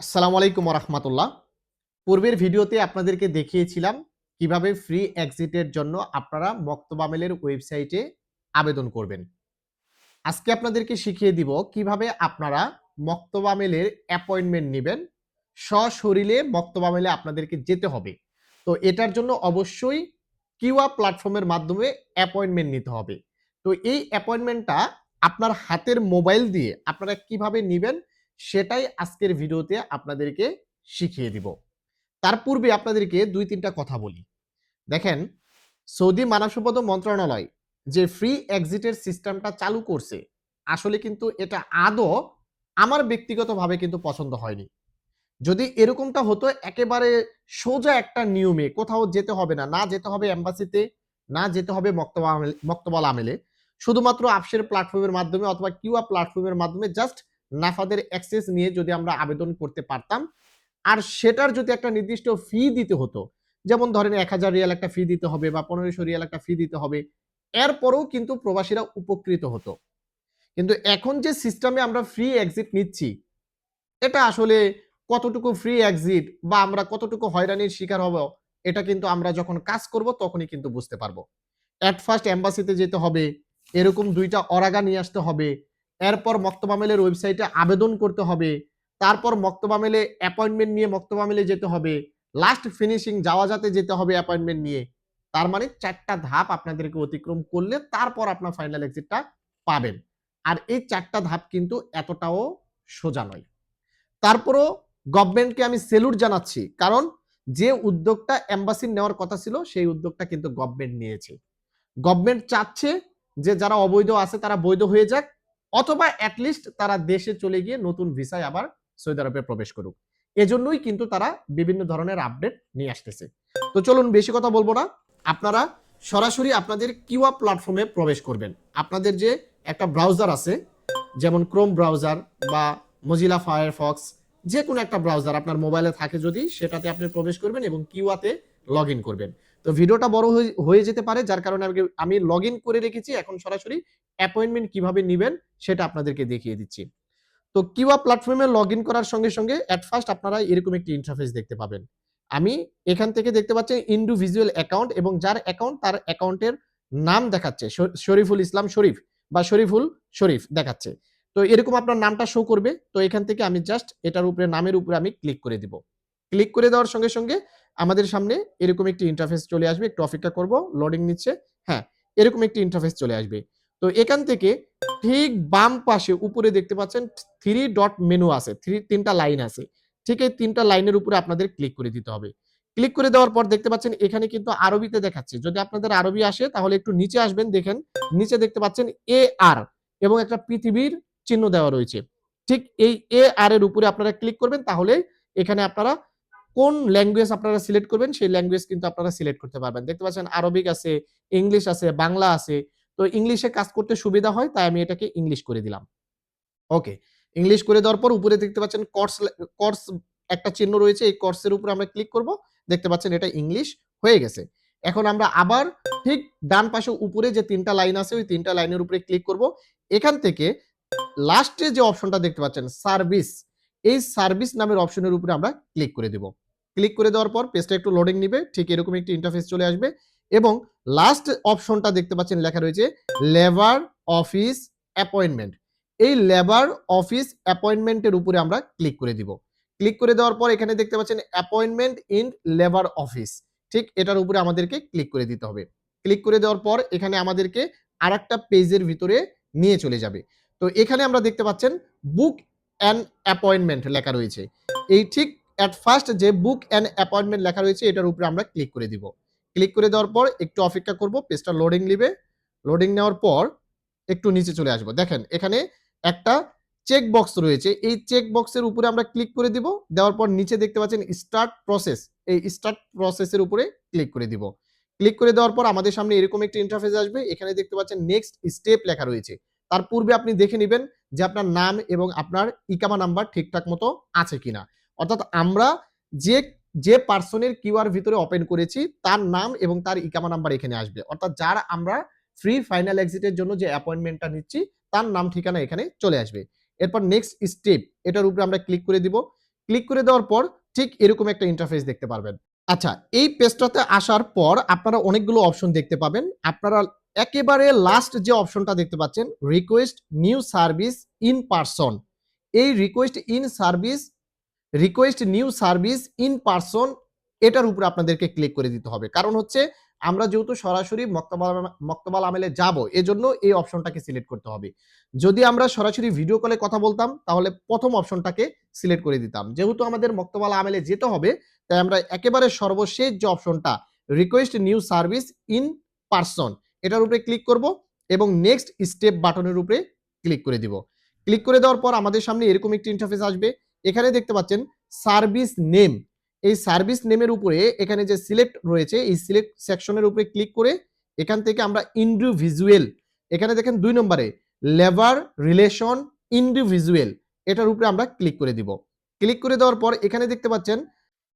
আসসালামু আলাইকুম রহমতুল্লাহ পূর্বের ভিডিওতে আপনাদেরকে দেখিয়েছিলাম কীভাবে ফ্রি এক্সিটের জন্য আপনারা মক্তবামেলের ওয়েবসাইটে আবেদন করবেন। আজকে আপনাদেরকে শিখিয়ে দিব কীভাবে আপনারা মক্তবামেলের অ্যাপয়েন্টমেন্ট নেবেন। সশরীরে মক্তবামেলে আপনাদেরকে যেতে হবে। তো এটার জন্য অবশ্যই কিউয়া প্ল্যাটফর্মের মাধ্যমে অ্যাপয়েন্টমেন্ট নিতে হবে। তো এই অ্যাপয়েন্টমেন্টটা আপনার হাতের মোবাইল দিয়ে আপনারা কীভাবে নেবেন সেটাই আজকের ভিডিওতে আপনাদেরকে শিখিয়ে দিব। তার পূর্বে আপনাদেরকে দুই তিনটা কথা বলি। দেখেন, সৌদি মানব সম্পদ মন্ত্রণালয় যে ফ্রি এক্সিটের সিস্টেমটা চালু করছে, আসলে কিন্তু এটা আদৌ আমার ব্যক্তিগতভাবে কিন্তু পছন্দ হয়নি। যদি এরকমটা হতো, একেবারে সোজা একটা নিয়মে কোথাও যেতে হবে না না যেতে হবে এম্বাসিতে, না যেতে হবে মক্তবা মক্তবাল আমেলে, শুধুমাত্র আপসের প্ল্যাটফর্মের মাধ্যমে অথবা কিউআ প্ল্যাটফর্মের মাধ্যমে জাস্ট নাফাদের অ্যাক্সেস নিয়ে যদি আমরা আবেদন করতে পারতাম, আর সেটার যদি একটা নির্দিষ্ট ফি দিতে হতো, যেমন ধরেন এক হাজার রিয়াল একটা ফি দিতে হবে বা পনেরোশো রিয়াল একটা ফি দিতে হবে, এরপরেও কিন্তু প্রবাসীরা উপকৃত হতো। কিন্তু এখন যে সিস্টেমে আমরা ফ্রি এক্সিট নিচ্ছি, এটা আসলে কতটুকু ফ্রি এক্সিট বা আমরা কতটুকু হয়রানির শিকার হব, এটা কিন্তু আমরা যখন কাজ করব তখনই কিন্তু বুঝতে পারব। অ্যাট ফার্স্ট অ্যাম্বাসিতে যেতে হবে, এরকম দুইটা অরাগা নিয়ে আসতে হবে এরপর মক্তবামেলের ওয়েবসাইটে আবেদন করতে হবে। তারপর মক্তবামেলে অ্যাপয়েন্টমেন্ট নিয়ে মক্তবামেলে যেতে হবে। লাস্ট ফিনিশিং যাওয়া যাতে যেতে হবে অ্যাপয়েন্টমেন্ট নিয়ে। তার মানে চারটা ধাপ আপনাদেরকে অতিক্রম করলে তারপর আপনার ফাইনাল এক্সিটটা পাবেন। আর এই চারটা ধাপ কিন্তু এতটাও সোজা নয়। তারপরও গভর্নমেন্টকে আমি সেলুট জানাচ্ছি। কারণ যে উদ্যোগটা এম্বাসির নেওয়ার কথা ছিল, সেই উদ্যোগটা কিন্তু গভর্নমেন্ট নিয়েছে। গভর্নমেন্ট চাচ্ছে যে যারা অবৈধ আছে তারা বৈধ হয়ে যাক। অথবা অ্যাটলিস্ট তারা দেশে চলে গিয়ে নতুন ভিসায় আবার সৌদি আরবে প্রবেশ করুক। এজন্যই কিন্তু তারা বিভিন্ন ধরনের আপডেট নিয়ে আসতেছে। তো চলুন বেশি কথা বলব না। আপনারা সরাসরি আপনাদের কিউআ প্ল্যাটফর্মে প্রবেশ করবেন। আপনাদের যে একটা ব্রাউজার আছে, যেমন ক্রোম ব্রাউজার বা মজিলা ফায়ারফক্স যে কোনো একটা ব্রাউজার আপনার মোবাইলে থাকে যদি, সেটাতে আপনি প্রবেশ করবেন এবং কিউআতে লগ করবেন। তো ভিডিওটা বড় হয়ে- যেতে পারে, যার কারণে আমি- আমি লগ করে রেখেছি, এখন সরাসরি অ্যাপয়েন্টমেন্ট কীভাবে নেবেন সেটা আপনাদেরকে দেখিয়ে দিচ্ছি। তো কিউআ প্ল্যাটফর্মে লগ ইন করার সঙ্গে সঙ্গে অ্যাট ফার্স্ট আপনারা এরকম একটি ইন্টারফেস দেখতে পাবেন। আমি এখান থেকে দেখতে পাচ্ছেন ইন্ডিভিজুয়াল অ্যাকাউন্ট এবং যার অ্যাকাউন্ট তার অ্যাকাউন্টের নাম দেখাচ্ছে। শরীফুল ইসলাম শরীফ বা শরীফুল শরীফ দেখাচ্ছে। তো এরকম আপনার নামটা শো করবে। তো এখান থেকে আমি জাস্ট এটার উপরে, নামের উপরে আমি ক্লিক করে দিব। ক্লিক করে দেওয়ার সঙ্গে সঙ্গে আমাদের সামনে এরকম একটি ইন্টারফেস চলে আসবে। একটু অপেক্ষা করব লোডিং নিচ্ছে। হ্যাঁ এরকম একটি ইন্টারফেস চলে আসবে। তো এখান থেকে ঠিক বাম পাশে উপরে দেখতে পাচ্ছেন থ্রি ডট মেনু আছে থ্রি তিনটা লাইন আছে। ঠিক এই তিনটা লাইনের উপরে আপনাদের ক্লিক করে দিতে হবে। ক্লিক করে দেওয়ার পর দেখতে পাচ্ছেন এখানে কিন্তু আরবিতে দেখাচ্ছে। যদি আপনাদের আরবি আসে তাহলে একটু নিচে আসবেন, দেখেন নিচে দেখতে পাচ্ছেন এ আর এবং একটা পৃথিবীর চিহ্ন দেওয়া রয়েছে। ঠিক এই এ আর এর উপরে আপনারা ক্লিক করবেন তাহলে এখানে আপনারা কোন ল্যাঙ্গুয়েজ আপনারা সিলেক্ট করবেন সেই ল্যাঙ্গুয়েজ কিন্তু আপনারা সিলেক্ট করতে পারবেন। দেখতে পাচ্ছেন আরবিক আছে ইংলিশ আছে, বাংলা আছে। তো ইংলিশে কাজ করতে সুবিধা হয়, তাই আমি এটাকে ইংলিশ করে দিলাম। ওকে ইংলিশ করে দেওয়ার পর উপরে দেখতে পাচ্ছেন কোর্স কোর্স একটা চিহ্ন রয়েছে, এই কোর্সের উপরে আমরা ক্লিক করব, দেখতে পাচ্ছেন এটা ইংলিশ হয়ে গেছে। এখন আমরা আবার ঠিক ডান পাশে উপরে যে তিনটা লাইন আছে, ওই তিনটা লাইনের উপরে ক্লিক করব। এখান থেকে লাস্টে যে অপশনটা দেখতে পাচ্ছেন সার্ভিস এই সার্ভিস নামের অপশনের উপরে আমরা ক্লিক করে দেব। ক্লিক করে দেওয়ার পর পেজটা একটু লোডিং নিবে, ঠিক এরকম একটি ইন্টারফেস চলে আসবে। এবং লাস্ট অপশনটা দেখতে পাচ্ছেন লেখা রয়েছে লেবার অফিস অ্যাপয়েন্টমেন্ট এই লেবার অফিস অ্যাপয়েন্টমেন্টের উপরে আমরা ক্লিক করে দিব। ক্লিক করে দেওয়ার পর এখানে দেখতে পাচ্ছেন অ্যাপয়েন্টমেন্ট ইন লেবার অফিস ঠিক এটার উপরে আমাদেরকে ক্লিক করে দিতে হবে। ক্লিক করে দেওয়ার পর এখানে আমাদেরকে আর একটা পেজের ভিতরে নিয়ে চলে যাবে। তো এখানে আমরা দেখতে পাচ্ছেন বুক অ্যান্ড অ্যাপয়েন্টমেন্ট লেখা রয়েছে। এই ঠিক অ্যাট ফার্স্ট যে বুক অ্যান্ড অ্যাপয়েন্টমেন্ট লেখা রয়েছে এটার উপরে আমরা ক্লিক করে দিব। ক্লিক করে দেওয়ার পর একটু অপেক্ষা করব, পেজটা লোডিং নিবে। লোডিং নেওয়ার পর একটু নিচে চলে আসব। দেখেন, এখানে একটা চেক বক্স রয়েছে। এই চেক বক্সের উপরে আমরা ক্লিক করে দিব। দেওয়ার পর নিচে দেখতে পাচ্ছেন স্টার্ট প্রসেস এই স্টার্ট প্রসেসের উপরে ক্লিক করে দিব। ক্লিক করে দেওয়ার পর আমাদের সামনে এরকম একটা ইন্টারফেস আসবে। এখানে দেখতে পাচ্ছেন নেক্সট স্টেপ লেখা রয়েছে। তার পূর্বে আপনি দেখে নেবেন যে আপনার নাম এবং আপনার ইকামা নাম্বার ঠিকঠাক মতো আছে কিনা। অর্থাৎ আমরা যে যে পার্সনের কিউআর ভিতরে ওপেন করেছি, তার নাম এবং তার ইকামা নাম্বার এখানে আসবে। অর্থাৎ যার আমরা ফ্রি ফাইনাল এক্সিটের জন্য যে অ্যাপয়েন্টমেন্টটা নিচ্ছি, তার নাম, ঠিকানা এখানে চলে আসবে। এরপর নেক্সট স্টেপ এটার উপরে আমরা ক্লিক করে দিব। ক্লিক করে দেওয়ার পর ঠিক এরকম একটা ইন্টারফেস দেখতে পারবেন। আচ্ছা এই পেজটাতে আসার পর আপনারা অনেকগুলো অপশন দেখতে পাবেন। আপনারা একেবারে লাস্ট যে অপশনটা দেখতে পাচ্ছেন request new service in person এই request in service request new service in person এটার উপরে আপনাদেরকে ক্লিক করে দিতে হবে। কারণ হচ্ছে, আমরা যেহেতু সরাসরি মক্তবাল মক্তবাল আমেলে যাব, এজন্য এই অপশনটাকে সিলেক্ট করতে হবে। যদি আমরা সরাসরি ভিডিও কলে কথা বলতাম, তাহলে প্রথম অপশনটাকে সিলেক্ট করে দিতাম। যেহেতু আমাদের মক্তবাল আমেলে যেতে হবে, তাই আমরা একেবারে সর্বশেষ যে অপশনটা request new service in person এটার উপরে ক্লিক করব এবং নেক্সট স্টেপ বাটনের উপরে ক্লিক করে দিব। ক্লিক করে দেওয়ার পর আমাদের সামনে এরকম একটি ইন্টারফেস আসবে। এখানে দেখতে পাচ্ছেন সার্ভিস নেম এই সার্ভিস নেমের উপরে এখানে যে সিলেক্ট রয়েছে, এই সিলেক্ট সেকশনের উপরে ক্লিক করে এখান থেকে আমরা ইন্ডিভিজুয়াল এখানে দেখেন দুই নম্বরে লেবার রিলেশন ইন্ডিভিজুয়াল এটার উপরে আমরা ক্লিক করে দিব। ক্লিক করে দেওয়ার পর এখানে দেখতে পাচ্ছেন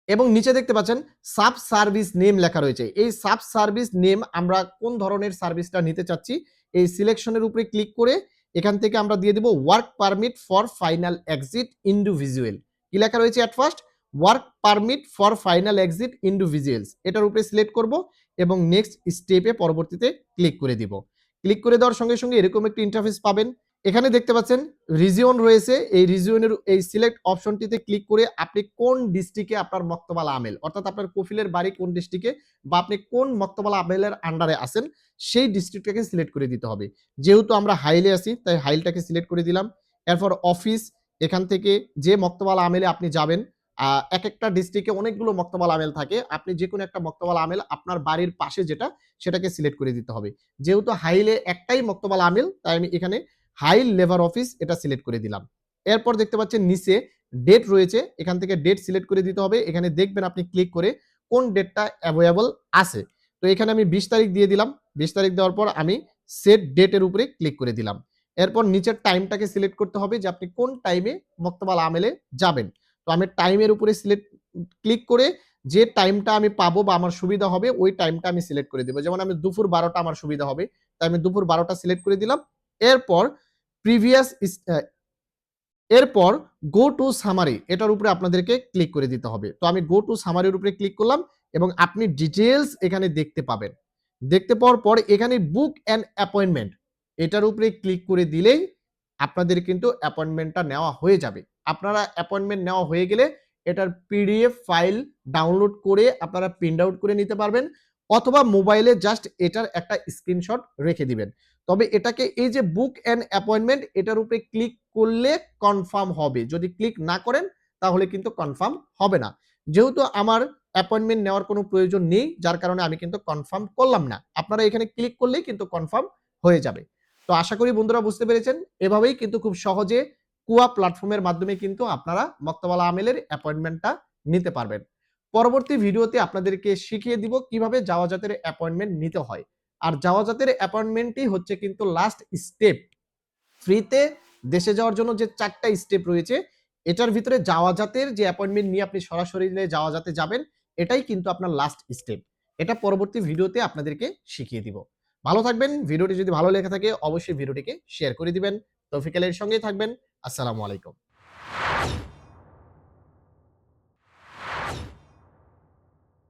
এবং নিচে দেখতে পাচ্ছেন সাব সার্ভিস নেম লেখা রয়েছে। এই সাব সার্ভিস নেম আমরা কোন ধরনের সার্ভিসটা নিতে চাচ্ছি, এই সিলেকশনের উপরে ক্লিক করে এখান থেকে আমরা দিয়ে দেব work permit for final exit individual কি লেখা রয়েছে at first work permit for final exit individuals এটার উপরে সিলেক্ট করব এবং নেক্সট স্টেপে পরবর্তীতে ক্লিক করে দিব। ক্লিক করে দেওয়ার সঙ্গে সঙ্গে এরকম একটি ইন্টারফেস পাবেন। এখানে দেখতে পাচ্ছেন রিজিয়ন রয়েছে। এই রিজিয়নের এই সিলেক্ট অপশনটিতে ক্লিক করে আপনি কোন ডিস্ট্রিক্টে আপনার মক্তবালা আমেল, অর্থাৎ আপনার কফিলের বাড়ি কোন ডিস্ট্রিক্টে বা আপনি কোন মক্তবালা আমেলের আন্ডারে আছেন, সেই ডিস্ট্রিক্টটাকে সিলেক্ট করে দিতে হবে। যেহেতু আমরা হাইলে আছি, তাই হাইলটাকে সিলেক্ট করে দিলাম। এরপর অফিস এখান থেকে যে মক্তবালা আমেলে আপনি যাবেন এক একটা ডিস্ট্রিক্টে অনেকগুলো মক্তবাল আমেল থাকে। আপনি যে কোনো একটা মক্তবাল আমেল আপনার বাড়ির পাশে যেটা, সেটাকে সিলেক্ট করে দিতে হবে। যেহেতু হাইলে একটাই মক্তবাল আমেল, তাই আমি এখানে হাইল লেভার অফিস এটা সিলেক্ট করে দিলাম। এরপর দেখতে পাচ্ছেন নিচে ডেট রয়েছে, এখান থেকে ডেট সিলেক্ট করে দিতে হবে। এখানে দেখবেন আপনি ক্লিক করে কোন ডেটটা অ্যাভেলেবল আছে। তো এখানে আমি বিশ তারিখ দিয়ে দিলাম। বিশ তারিখ দেওয়ার পর আমি সেট ডেটের উপরে ক্লিক করে দিলাম। এরপর নিচের টাইমটাকে সিলেক্ট করতে হবে যে আপনি কোন টাইমে মক্তবাল আমেলে যাবেন। তো আমি টাইমের উপরে সিলেক্ট ক্লিক করে যে টাইমটা আমি পাবো বা আমার সুবিধা হবে, ওই টাইমটা আমি সিলেক্ট করে দেবো। যেমন আমি দুপুর বারোটা আমার সুবিধা হবে, তাই আমি দুপুর বারোটা সিলেক্ট করে দিলাম। এরপর প্রিভিয়াস এরপর গো টু সামারি এটার উপরে আপনাদেরকে ক্লিক করে দিতে হবে। তো আমি গো টু সামারির উপরে ক্লিক করলাম এবং আপনি ডিটেলস এখানে দেখতে পাবেন। দেখতে পাওয়ার পর এখানে বুক অ্যান্ড অ্যাপয়েন্টমেন্ট এটার উপরে ক্লিক করে দিলেই আপনাদের কিন্তু অ্যাপয়েন্টমেন্টটা নেওয়া হয়ে যাবে। আপনারা অ্যাপয়েন্টমেন্ট নেওয়া হয়ে গেলে এটার পিডিএফ ফাইল ডাউনলোড করে আপনারা প্রিন্ট আউট করে নিতে পারবেন। অথবা মোবাইলে জাস্ট এটার একটা স্ক্রিনশট রেখে দিবেন। তবে এটাকে এই যে বুক অ্যান্ড অ্যাপয়েন্টমেন্ট এটার উপরে ক্লিক করলে কনফার্ম হবে। যদি ক্লিক না করেন, তাহলে কিন্তু কনফার্ম হবে না। যেহেতু আমার অ্যাপয়েন্টমেন্ট নেওয়ার কোনো প্রয়োজন নেই, যার কারণে আমি কিন্তু কনফার্ম করলাম না। আপনারা এখানে ক্লিক করলেই কিন্তু কনফার্ম হয়ে যাবে। তো আশা করি বন্ধুরা বুঝতে পেরেছেন। এভাবেই কিন্তু খুব সহজে কুয়া প্ল্যাটফর্মের মাধ্যমে কিন্তু আপনারা মক্তবালা আমেলের অ্যাপয়েন্টমেন্টটা নিতে পারবেন। পরবর্তী ভিডিওতে আপনাদেরকে শিখিয়ে দিব কীভাবে জাওয়াজাতের অ্যাপয়েন্টমেন্ট নিতে হয়। আর যাওয়া জাওয়াজাতের অ্যাপয়েন্টমেন্টই হচ্ছে কিন্তু লাস্ট স্টেপ ফ্রিতে দেশে যাওয়ার জন্য যে চারটা স্টেপ রয়েছে, এটার ভিতরে যাওয়া জাওয়াজাতের যে অ্যাপয়েন্টমেন্ট নিয়ে আপনি সরাসরি যাওয়া জাওয়াজাতে যাবেন, এটাই কিন্তু আপনার লাস্ট স্টেপ এটা পরবর্তী ভিডিওতে আপনাদেরকে শিখিয়ে দিব। ভালো থাকবেন, ভিডিওটি যদি ভালো লেগে থাকে অবশ্যই ভিডিওটিকে শেয়ার করে দিবেন। তৌফিক আলীর সঙ্গেই থাকবেন, আসসালামু আলাইকুম।